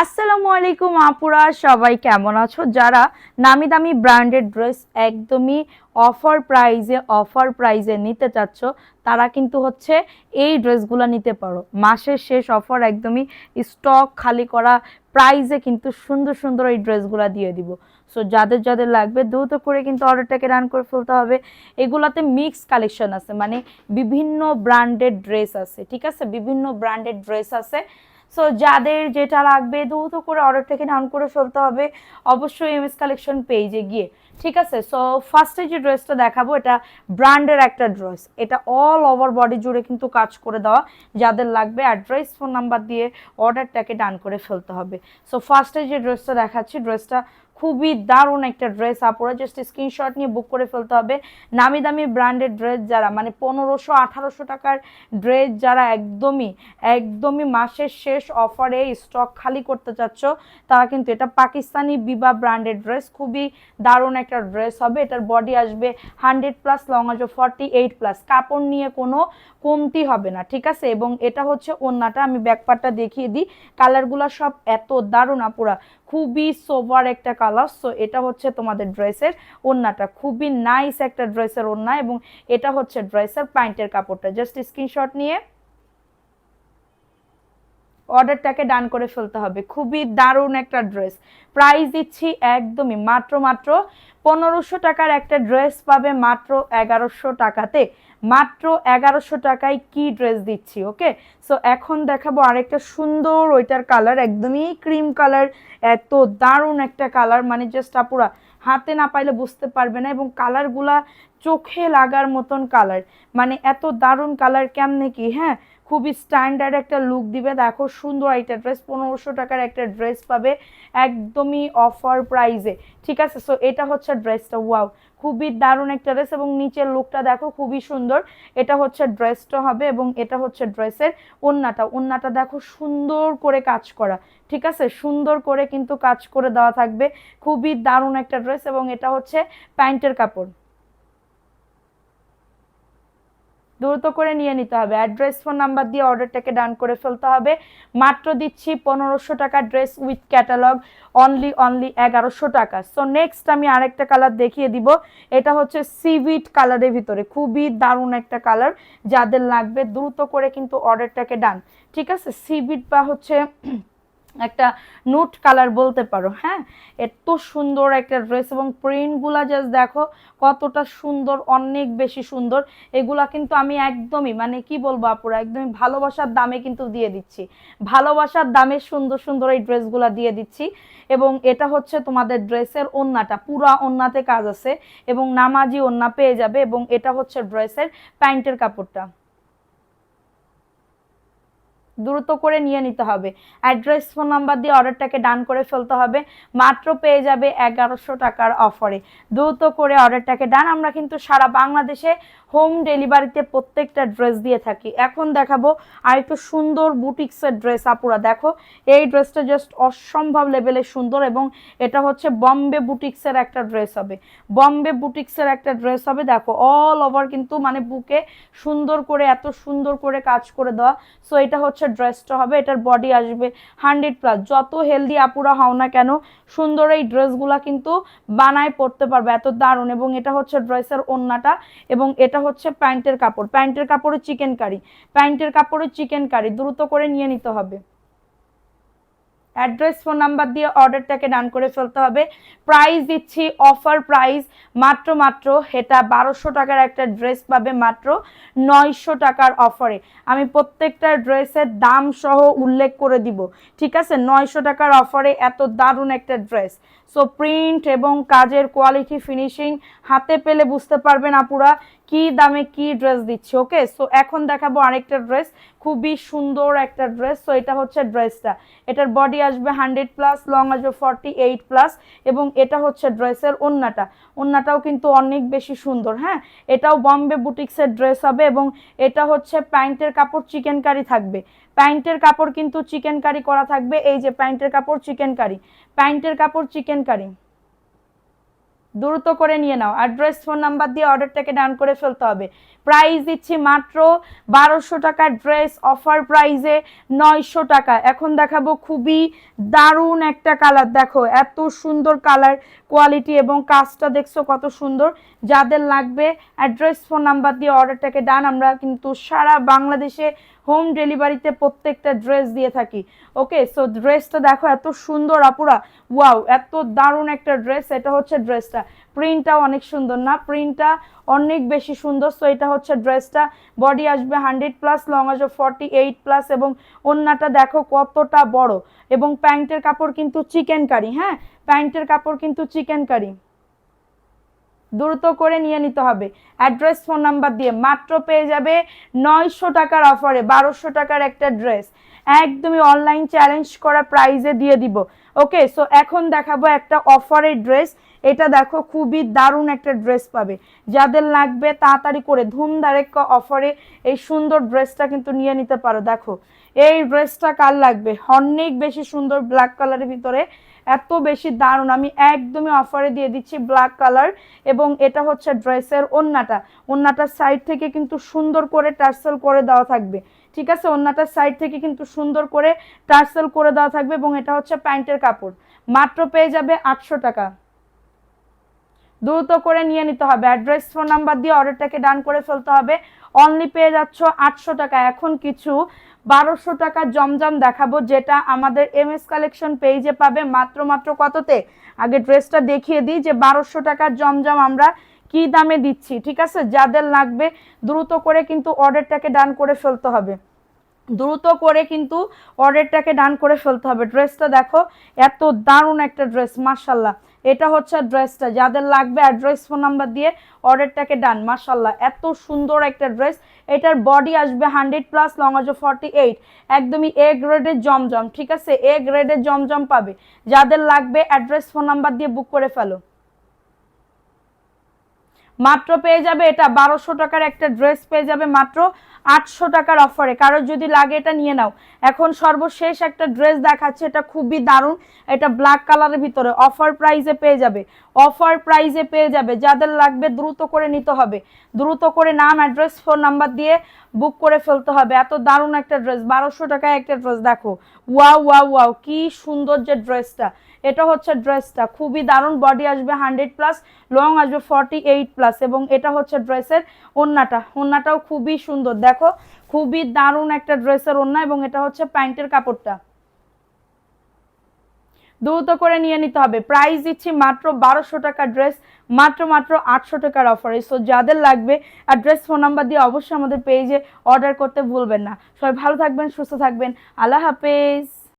আসসালামু আলাইকুম আপুরা, সবাই কেমন আছো? যারা নামি দামি ব্র্যান্ডেড ড্রেস একদমই অফার প্রাইজে অফার প্রাইজে নিতে চাচ্ছ, তারা কিন্তু হচ্ছে এই ড্রেসগুলো নিতে পারো। মাসের শেষ অফার একদমই স্টক খালি করা প্রাইজে কিন্তু সুন্দর সুন্দর এই ড্রেসগুলো দিয়ে দিব। সো যাদের যাদের লাগবে দ্রুত করে কিন্তু অর্ডারটাকে রান করে ফেলতে হবে। এগুলাতে মিক্স কালেকশন আছে মানে বিভিন্ন ব্র্যান্ডেড ড্রেস আছে, ঠিক আছে? বিভিন্ন ব্র্যান্ডেড ড্রেস আছে। সো যাদের যেটা লাগবে, দ্রুত করে অর্ডারটাকে ডাউন করে ফেলতে হবে, অবশ্যই এমএস কালেকশন পেজে গিয়ে। ঠিক আছে? সো ফার্স্টে যে ড্রেসটা দেখাবো, এটা ব্র্যান্ডের একটা ড্রেস এটা অল ওভার বডি জুড়ে কিন্তু কাজ করে দেওয়া। যাদের লাগবে অ্যাড্রেস ফোন নাম্বার দিয়ে অর্ডারটাকে ডান করে ফেলতে হবে। সো ফার্স্টে যে ড্রেসটা দেখাচ্ছি ড্রেসটা খুবই দারুণ একটা ড্রেস আপনারা জাস্ট স্ক্রিনশট নিয়ে বুক করে ফেলতে হবে। নামি দামি ব্র্যান্ডেড ড্রেস যারা মানে পনেরোশো, আঠারোশো টাকার ড্রেস যারা একদমই একদমই মাসের শেষ অফারে স্টক খালি করতে চাচ্ছ, তারা কিন্তু এটা পাকিস্তানি বিবা ব্র্যান্ডেড ড্রেস খুবই দারুণ একটা ড্রেস হবে, এটার বডি আসবে হান্ড্রেড প্লাস লং আসবে ফর্টি এইট প্লাস কাপড় নিয়ে কোনো কমতি হবে না, ঠিক আছে? এবং এটা হচ্ছে ওন্নাটা, আমি ব্যাকপারটা দেখিয়ে দিই। কালারগুলো সব এত দারুণ আপুরা, খুবই সোভার একটা কালার সো এটা হচ্ছে তোমাদের ড্রেসের ওন্নাটা, খুবই নাইস একটা ড্রেসের ওন্না এবং এটা হচ্ছে ড্রেসের প্যান্টের কাপড়টা। জাস্ট স্ক্রিনশট নিয়ে অর্ডারটাকে ডান করে ফেলতে হবে। খুবই দারুণ একটা ড্রেস। প্রাইস দিচ্ছি একদমই মাত্র মাত্র পনেরোশো টাকার একটা ড্রেস পাবে মাত্র এগারোশো টাকাতে। মাত্র এগারোশো টাকায় কি ড্রেস দিচ্ছি, ওকে? সো এখন দেখাবো আরেকটা সুন্দর ওইটার কালার, একদমই ক্রিম কালার, এত দারুণ একটা কালার। মানে জাস্ট আপুরা হাতে না পাইলে বুঝতে পারবে না এবং কালারগুলা চোখে লাগার মতন কালার। মানে এত দারুণ কালার, কেমনে কি হ্যাঁ? খুবই স্ট্যান্ডার্ড একটা লুক দিবে। দেখো সুন্দর একটা ড্রেস পনেরোশো টাকার একটা ড্রেস পাবে একদমই অফার প্রাইজে ঠিক আছে? সো এটা হচ্ছে ড্রেসটা ওয়াও খুবই দারুণ একটা ড্রেস এবং নিচের লুকটা দেখো খুবই সুন্দর। এটা হচ্ছে ড্রেসটা হবে এবং এটা হচ্ছে ড্রেসের ওন্নাটা। ওন্নাটা দেখো সুন্দর করে কাজ করা। ঠিক আছে? সুন্দর করে কিন্তু কাজ করে দেওয়া থাকবে। খুবই দারুণ একটা ড্রেস এবং এটা হচ্ছে প্যান্টের কাপড়। দ্রুত করে নিয়ে নিতে হবে। অ্যাড্রেস ফোন নাম্বার দিয়ে অর্ডারটাকে ডান করে ফেলতে হবে। মাত্র দিচ্ছি পনেরোশো টাকা dress with catalogue only only এগারোশো টাকা। সো নেক্সট আমি আরেকটা কালার দেখিয়ে দিব। এটা হচ্ছে সিভিট কালারের ভিতরে। খুবই দারুণ একটা কালার যাদের লাগবে দ্রুত করে কিন্তু অর্ডারটাকে ডান ঠিক আছে? সিভিট বা হচ্ছে একটা নোট কালার বলতে পারো হ্যাঁ? এত সুন্দর একটা ড্রেস এবং প্রিন্টগুলা জাস্ট দেখো, কতটা সুন্দর, অনেক বেশি সুন্দর। এগুলা কিন্তু আমি একদমই মানে কি বলব আপুরা, একদমই ভালোবাসার দামে কিন্তু দিয়ে দিচ্ছি। ভালোবাসার দামে সুন্দর সুন্দর এই ড্রেসগুলা দিয়ে দিচ্ছি। এবং এটা হচ্ছে তোমাদের ড্রেসের ওন্নাটা, পুরা ওন্নাতে কাজ আছে। এবং নামাজি ওন্না পেয়ে যাবে, এবং এটা হচ্ছে ড্রেসের প্যান্টের কাপড়টা। দ্রুত করে নিয়ে নিতে হবে। অ্যাড্রেস ফোন নাম্বার দিয়ে অর্ডারটাকে ডান করে ফেলতে হবে। মাত্র পেয়ে যাবে এগারোশো টাকার অফারে দ্রুত করে অর্ডারটাকে ডান আমরা কিন্তু সারা বাংলাদেশে হোম ডেলিভারিতে প্রত্যেকটা ড্রেস দিয়ে থাকি। এখন দেখাবো আর একটু সুন্দর বুটিক্সের ড্রেস আপুরা, দেখো, এই ড্রেসটা জাস্ট অসম্ভব লেভেলে সুন্দর এবং এটা হচ্ছে বম্বে বুটিক্সের একটা ড্রেস হবে। বম্বে বুটিক্সের একটা ড্রেস হবে। দেখো অল ওভার কিন্তু মানে বুকে সুন্দর করে, এত সুন্দর করে কাজ করে দেওয়া। সো এটা হচ্ছে ড্রেসটা হবে, এটার বডি আসবে হান্ড্রেড প্লাস যত হেলদি আপুরা হও না কেন, সুন্দর এই ড্রেসগুলা কিন্তু বানায় পড়তে পারবে, এত দারুণ। এবং এটা হচ্ছে ড্রেসের ওন্নাটা এবং এটা হচ্ছে প্যান্টের কাপড়। প্যান্টের কাপড়ে চিকেন কারি প্যান্টের কাপড়ে চিকেন কারি দ্রুত করে নিয়ে নিতে হবে। অ্যাড্রেস ফোন নাম্বার দিয়ে অর্ডারটাকে ডান করে ফেলতে হবে। প্রাইস দিচ্ছি, অফার প্রাইস। মাত্র মাত্র এটা বারোশো টাকার একটা ড্রেস পাবে, মাত্র নয়শো টাকার অফারে। আমি প্রত্যেকটা ড্রেসের দাম সহ উল্লেখ করে দিব। ঠিক আছে? নয়শো টাকার অফারে এত দারুণ একটা ড্রেস। সো প্রিন্ট এবং কাজের কোয়ালিটি ফিনিশিং হাতে পেলে বুঝতে পারবেন আপুরা। কি দামে কি ড্রেস দিচ্ছে ওকে সো এখন দেখাবো আরেকটা ড্রেস খুবই সুন্দর একটা ড্রেস সো এটা হচ্ছে ড্রেসটা এটার বডি আসবে হান্ড্রেড প্লাস লং আসবে ফর্টি এইট প্লাস এবং এটা হচ্ছে ড্রেসের ওন্নাটা। ওন্নাটাও কিন্তু অনেক বেশি সুন্দর হ্যাঁ? এটাও বম্বে বুটিক্সের ড্রেস হবে এবং এটা হচ্ছে প্যান্টের কাপড় চিকেন কারি থাকবে। প্যান্টের কাপড় কিন্তু চিকেন কারি করা থাকবে। এই যে প্যান্টের কাপড় চিকেন কারি প্যান্টের কাপড় চিকেন কারি দ্রুত করে নিয়ে নাও। অ্যাড্রেস ফোন নাম্বার দিয়ে অর্ডারটাকে ডান করে ফেলতে হবে। প্রাইস দিচ্ছি মাত্র বারোশো টাকার ড্রেস অফার প্রাইসে নয়শো টাকা। এখন দেখাবো খুবই দারুণ একটা কালার দেখো, এত সুন্দর কালার কোয়ালিটি এবং কাজটা দেখছ কত সুন্দর। যাদের লাগবে অ্যাড্রেস ফোন নাম্বার দিয়ে অর্ডারটাকে ডান আমরা কিন্তু সারা বাংলাদেশে হোম ডেলিভারিতে প্রত্যেকটা ড্রেস দিয়ে থাকি। ওকে সো ড্রেসটা দেখো এত সুন্দর আপুরা। ওয়াও এত দারুণ একটা ড্রেস এটা হচ্ছে ড্রেসটা প্রিন্টটা অনেক সুন্দর না? প্রিন্টটা অনেক বেশি সুন্দর সো এটা হচ্ছে ড্রেসটা বডি আসবে হান্ড্রেড প্লাস লং আসবে ফর্টি এইট প্লাস এবং ওন্নাটা দেখো কতটা বড়। এবং প্যান্টের কাপড় কিন্তু চিকেন কারি হ্যাঁ? প্যান্টের কাপড় কিন্তু চিকেন কারি দ্রুত করে নিয়ে নিতে হবে। অ্যাড্রেস ফোন নাম্বার দিয়ে মাত্র পেয়ে যাবে নয়শো টাকার অফারে বারোশো টাকার একটা ড্রেস একদমই অনলাইন চ্যালেঞ্জ করা প্রাইজে দিয়ে দিব। ওকে সো এখন দেখাবো একটা অফারের ড্রেস এটা দেখো খুবই দারুণ একটা ড্রেস পাবে। যাদের লাগবে তাড়াতাড়ি করে ধুমধারেক্কা অফারে এই সুন্দর ড্রেসটা কিন্তু নিয়ে নিতে পারো। দেখো এই ড্রেসটা কার লাগবে? অনেক বেশি সুন্দর ব্ল্যাক কালারের ভিতরে, এত বেশি দারুণ। আমি একদমই অফারে দিয়ে দিচ্ছি ব্ল্যাক কালার এবং এটা হচ্ছে ড্রেসের ওন্নাটা। ওন্নাটার সাইড থেকে কিন্তু সুন্দর করে টার্সেল করে দেওয়া থাকবে। ঠিক আছে? ওন্নাটার সাইড থেকে কিন্তু সুন্দর করে টার্সেল করে দেওয়া থাকবে এবং এটা হচ্ছে প্যান্টের কাপড়। মাত্র পেয়ে যাবে আটশো টাকা। দ্রুত করে নিয়ে নিতে হবে। অ্যাড্রেস ফোন নাম্বার দিয়ে অর্ডারটাকে ডান করে ফেলতে হবে। অনলি পেয়ে যাচ্ছ আটশো টাকা। এখন কিছু বারোশো টাকা জমজম দেখাবো, যেটা আমাদের এম এস কালেকশন পেজে পাবে। মাত্র মাত্র কততে? আগে ড্রেসটা দেখিয়ে দিই যে বারোশো টাকার জমজম আমরা কি দামে দিচ্ছি, ঠিক আছে? যাদের লাগবে, দ্রুত করে কিন্তু অর্ডারটাকে ডান করে ফেলতে হবে। দ্রুত করে কিন্তু অর্ডারটাকে ডান করে ফেলতে হবে। ড্রেসটা দেখো, এত দারুণ একটা ড্রেস মার্শাল্লাহ এটা হচ্ছে ড্রেসটা যাদের লাগবে অ্যাড্রেস ফোন নাম্বার দিয়ে অর্ডারটাকে ডান মাসাল্লাহ এত সুন্দর একটা ড্রেস এটার বডি আসবে হান্ড্রেড প্লাস লং আসবে ফর্টি এইট একদমই এ গ্রেডের জমজম, ঠিক আছে? এ গ্রেডের জমজম পাবে। যাদের লাগবে অ্যাড্রেস ফোন নাম্বার দিয়ে বুক করে ফেলো। মাত্র পেয়ে যাবে এটা বারোশো টাকার একটা ড্রেস পেয়ে যাবে মাত্র আটশো টাকার অফারে। কারোর যদি লাগে এটা নিয়ে নাও। এখন সর্বশেষ একটা ড্রেস দেখাচ্ছে, এটা খুবই দারুণ। এটা ব্ল্যাক কালারের ভিতরে অফার প্রাইজে পেয়ে যাবে। অফার প্রাইজে পেয়ে যাবে। যাদের লাগবে দ্রুত করে নিতে হবে। দ্রুত করে নাম অ্যাড্রেস ফোন নাম্বার দিয়ে বুক করে ফেলতে হবে। এত দারুণ একটা ড্রেস, বারোশো টাকায় একটা ড্রেস দেখো। ওয়াও ওয়াও ওয়াও, কি সুন্দর যে ড্রেসটা। এটা হচ্ছে ড্রেসটা। খুবই দারুণ বডি আসবে হান্ড্রেড প্লাস লং আসবে ফর্টি এইট এবং এটা হচ্ছে ড্রেসের ওন্নাটা। ওন্নাটাও খুবই সুন্দর। দেখো, খুবই দারুণ একটা ড্রেসের ওন্না এবং এটা হচ্ছে প্যান্টের কাপড়টা। দ্রুত করে নিয়ে নিতে হবে। প্রাইস দিচ্ছি মাত্র বারোশো টাকার ড্রেস মাত্র মাত্র আটশো টাকার অফারে সো যাদের লাগবে অ্যাড্রেস ফোন নাম্বার দিয়ে অবশ্যই আমাদের পেজে অর্ডার করতে ভুলবেন না। সবাই ভালো থাকবেন, সুস্থ থাকবেন। আল্লাহ হাফেজ।